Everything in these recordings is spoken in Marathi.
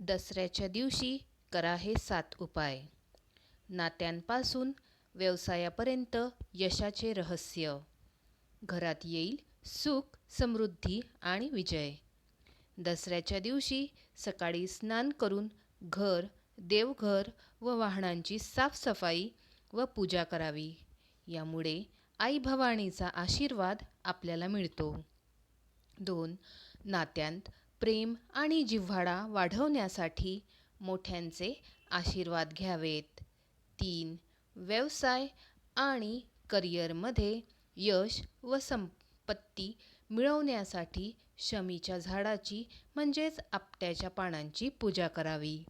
दसऱ्याच्या दिवशी करा हे सात उपाय. नात्यांपासून व्यवसायापर्यंत यशाचे रहस्य. घरात येईल सुख समृद्धी आणि विजय. दसऱ्याच्या दिवशी सकाळी स्नान करून घर देवघर व वाहनांची साफसफाई व पूजा करावी. यामुळे आई भवानीचा आशीर्वाद आपल्याला मिळतो. दोन नात्यांत प्रेम आणि जिव्हाळा वाढवण्यासाठी मोठ्यांचे आशीर्वाद घ्यावेत. तीन व्यवसाय आणि करिअरमध्ये यश व संपत्ती मिळवण्यासाठी शमीच्या झाडाची म्हणजेच आपट्याच्या पानांची पूजा करावी.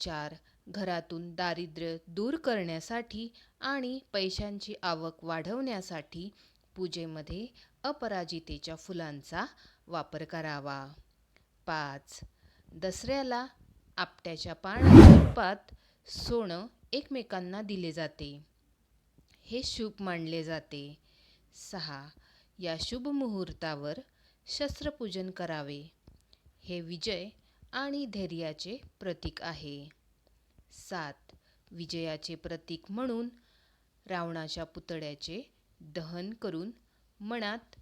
चार घरातून दारिद्र्य दूर करण्यासाठी आणि पैशांची आवक वाढवण्यासाठी पूजेमध्ये अपराजितेच्या फुलांचा वापर करावा. पाच. दसऱ्याला आपट्याच्या पानाच्या रूपात सोनं एकमेकांना दिले जाते. हे शुभ मानले जाते. सहा. या शुभ मुहूर्तावर शस्त्रपूजन करावे. हे विजय आणि धैर्याचे प्रतीक आहे. सात. विजयाचे प्रतीक म्हणून रावणाच्या पुतळ्याचे दहन करून मनात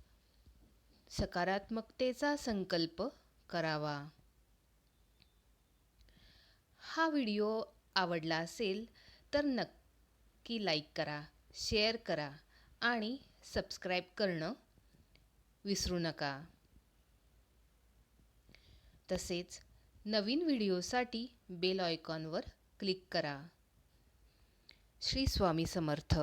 सकारात्मकतेचा संकल्प करावा. हा व्हिडिओ आवडला असेल तर नक्की लाईक करा शेअर करा आणि सबस्क्राईब करणं विसरू नका. तसेच नवीन व्हिडिओसाठी बेल आयकॉनवर क्लिक करा. श्री स्वामी समर्थ.